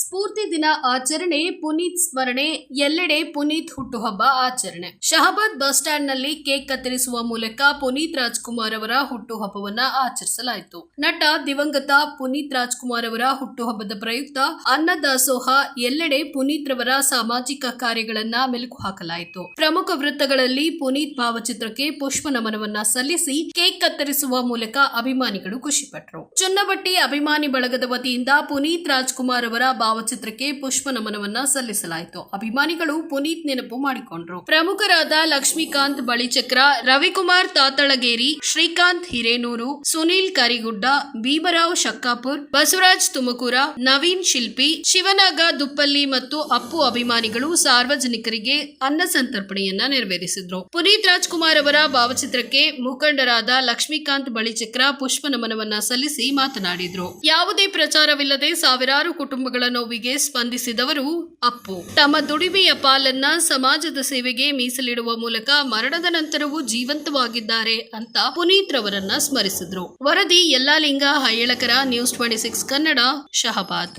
ಸ್ಫೂರ್ತಿ ದಿನ ಆಚರಣೆ, ಪುನೀತ್ ಸ್ಮರಣೆ, ಎಲ್ಲೆಡೆ ಪುನೀತ್ ಹುಟ್ಟುಹಬ್ಬ ಆಚರಣೆ. ಶಹಬಾದ್ ಬಸ್ ಸ್ಟ್ಯಾಂಡ್ನಲ್ಲಿ ಕೇಕ್ ಕತ್ತರಿಸುವ ಮೂಲಕ ಪುನೀತ್ ರಾಜ್ಕುಮಾರ್ ಅವರ ಹುಟ್ಟುಹಬ್ಬವನ್ನ ಆಚರಿಸಲಾಯಿತು. ನಟ ದಿವಂಗತ ಪುನೀತ್ ರಾಜ್ಕುಮಾರ್ ಅವರ ಹುಟ್ಟುಹಬ್ಬದ ಪ್ರಯುಕ್ತ ಅನ್ನದಾಸೋಹ ಎಲ್ಲೆಡೆ ಪುನೀತ್ ರವರ ಸಾಮಾಜಿಕ ಕಾರ್ಯಗಳನ್ನ ಮೆಲುಕು ಹಾಕಲಾಯಿತು. ಪ್ರಮುಖ ವೃತ್ತಗಳಲ್ಲಿ ಪುನೀತ್ ಭಾವಚಿತ್ರಕ್ಕೆ ಪುಷ್ಪ ನಮನವನ್ನ ಸಲ್ಲಿಸಿ ಕೇಕ್ ಕತ್ತರಿಸುವ ಮೂಲಕ ಅಭಿಮಾನಿಗಳು ಖುಷಿಪಟ್ಟರು ಚುನ್ನಬಟ್ಟಿ ಅಭಿಮಾನಿ ಬಳಗದ ವತಿಯಿಂದ ಪುನೀತ್ ರಾಜ್ಕುಮಾರ್ ಅವರ ಭಾವಚಿತ್ರಕ್ಕೆ ಪುಷ್ಪ ನಮನವನ್ನ ಸಲ್ಲಿಸಲಾಯಿತು. ಅಭಿಮಾನಿಗಳು ಪುನೀತ್ ನೆನಪು ಮಾಡಿಕೊಂಡ್ರು. ಪ್ರಮುಖರಾದ ಲಕ್ಷ್ಮೀಕಾಂತ್ ಬಳಿಚಕ್ರ, ರವಿಕುಮಾರ್ ತಾತಳಗೇರಿ, ಶ್ರೀಕಾಂತ್ ಹಿರೇನೂರು, ಸುನೀಲ್ ಕರಿಗುಡ್ಡ, ಭೀಮರಾವ್ ಶಕ್ಕಾಪುರ್, ಬಸವರಾಜ್ ತುಮಕೂರ, ನವೀನ್ ಶಿಲ್ಪಿ, ಶಿವನಾಗ ದುಪ್ಪಲ್ಲಿ ಮತ್ತು ಅಪ್ಪು ಅಭಿಮಾನಿಗಳು ಸಾರ್ವಜನಿಕರಿಗೆ ಅನ್ನ ಸಂತರ್ಪಣೆಯನ್ನ ನೆರವೇರಿಸಿದ್ರು. ಪುನೀತ್ ರಾಜ್ಕುಮಾರ್ ಅವರ ಭಾವಚಿತ್ರಕ್ಕೆ ಮುಖಂಡರಾದ ಲಕ್ಷ್ಮೀಕಾಂತ್ ಬಳಿಚಕ್ರ ಪುಷ್ಪ ನಮನವನ್ನ ಸಲ್ಲಿಸಿ ಮಾತನಾಡಿದ್ರು. ಯಾವುದೇ ಪ್ರಚಾರವಿಲ್ಲದೆ ಸಾವಿರಾರು ಕುಟುಂಬಗಳ ನೋವಿಗೆ ಸ್ಪಂದಿಸಿದವರು ಅಪ್ಪು. ತಮ್ಮ ದುಡಿಮೆಯ ಪಾಲನ್ನ ಸಮಾಜದ ಸೇವೆಗೆ ಮೀಸಲಿಡುವ ಮೂಲಕ ಮರಣದ ನಂತರವೂ ಜೀವಂತವಾಗಿದ್ದಾರೆ ಅಂತ ಪುನೀತ್ ರವರನ್ನ ಸ್ಮರಿಸಿದ್ರು. ವರದಿ Yallalinga Hayyalakar news twenty six Kannada, Shahabad.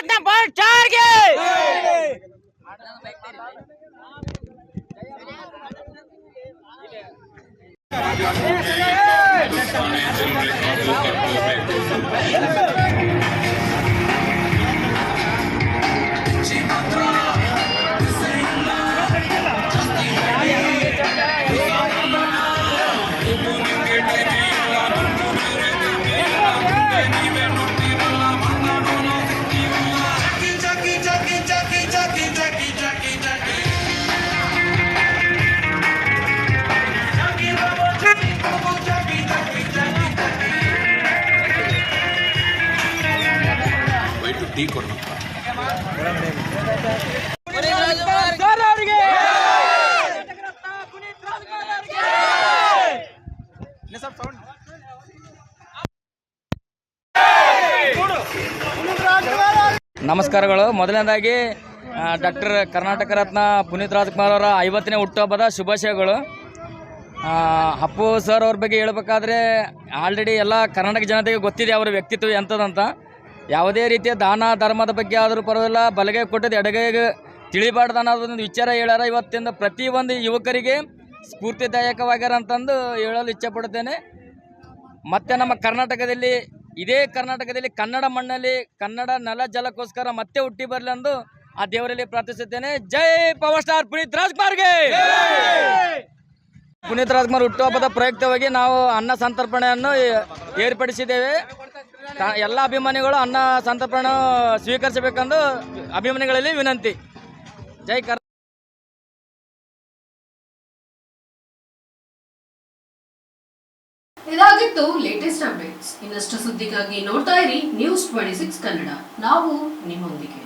Karnataka Ratna ಬಾಳ್ ಅವರಿಗೆ ನಮಸ್ಕಾರಗಳು. ಮೊದಲನೇದಾಗಿ ಡಾಕ್ಟರ್ ಕರ್ನಾಟಕ ರತ್ನ ಪುನೀತ್ ರಾಜ್ಕುಮಾರ್ ಅವರ ಐವತ್ತನೇ ಹುಟ್ಟುಹಬ್ಬದ ಶುಭಾಶಯಗಳು. ಅಪ್ಪು ಸರ್ ಅವ್ರ ಬಗ್ಗೆ ಹೇಳ್ಬೇಕಾದ್ರೆ ಆಲ್ರೆಡಿ ಎಲ್ಲ ಕರ್ನಾಟಕ ಜನತೆಗೆ ಗೊತ್ತಿದೆ ಅವರ ವ್ಯಕ್ತಿತ್ವ ಎಂಥದಂತ. ಯಾವುದೇ ರೀತಿಯ ದಾನ ಧರ್ಮದ ಬಗ್ಗೆ ಆದರೂ ಬರೋದಿಲ್ಲ ಬಲಗೈ ಕೊಟ್ಟದ್ದು ಎಡಗೈಗೆ ತಿಳಿಬಾರ್ದು ಅನ್ನೋದೊಂದು ವಿಚಾರ ಹೇಳ್ಯಾರ. ಇವತ್ತಿಂದ ಪ್ರತಿಯೊಂದು ಯುವಕರಿಗೆ ಸ್ಫೂರ್ತಿದಾಯಕವಾಗ್ಯಾರ ಅಂತಂದು ಹೇಳಲು ಇಚ್ಛೆಪಡುತ್ತೇನೆ. ಮತ್ತೆ ನಮ್ಮ ಕರ್ನಾಟಕದಲ್ಲಿ, ಇದೇ ಕರ್ನಾಟಕದಲ್ಲಿ ಕನ್ನಡ ಮಣ್ಣಲ್ಲಿ, ಕನ್ನಡ ನೆಲ ಜಲಕ್ಕೋಸ್ಕರ ಮತ್ತೆ ಹುಟ್ಟಿ ಬರಲಿ ಎಂದು ಆ ದೇವರಲ್ಲಿ ಪ್ರಾರ್ಥಿಸುತ್ತೇನೆ. ಜೈ ಪವರ್ ಸ್ಟಾರ್ ಪುನೀತ್ ರಾಜ್ಕುಮಾರ್ಗೆ! ಪುನೀತ್ ರಾಜ್ಕುಮಾರ್ ಹುಟ್ಟುಹಬ್ಬದ ಪ್ರಯುಕ್ತವಾಗಿ ನಾವು ಅನ್ನ ಸಂತರ್ಪಣೆಯನ್ನು ಏರ್ಪಡಿಸಿದ್ದೇವೆ. ಎಲ್ಲ ಅಭಿಮಾನಿಗಳು ಅನ್ನ ಸಂತರ್ಪಣ ಸ್ವೀಕರಿಸಬೇಕೆಂದು ಅಭಿಮಾನಿಗಳಲ್ಲಿ ವಿನಂತಿ. ಜೈ ಕರ್ ಇದಾಗಿತ್ತು ಲೇಟೆಸ್ಟ್ ಅಪ್ಡೇಟ್ಸ್ ಇನ್ನಷ್ಟು ಸುದ್ದಿಗಾಗಿ ನೋಡ್ತಾ ಇರಿ ನ್ಯೂಸ್ ಟ್ವೆಂಟಿ ಸಿಕ್ಸ್ ಕನ್ನಡ. ನಾವು ನಿಮ್ಮೊಂದಿಗೆ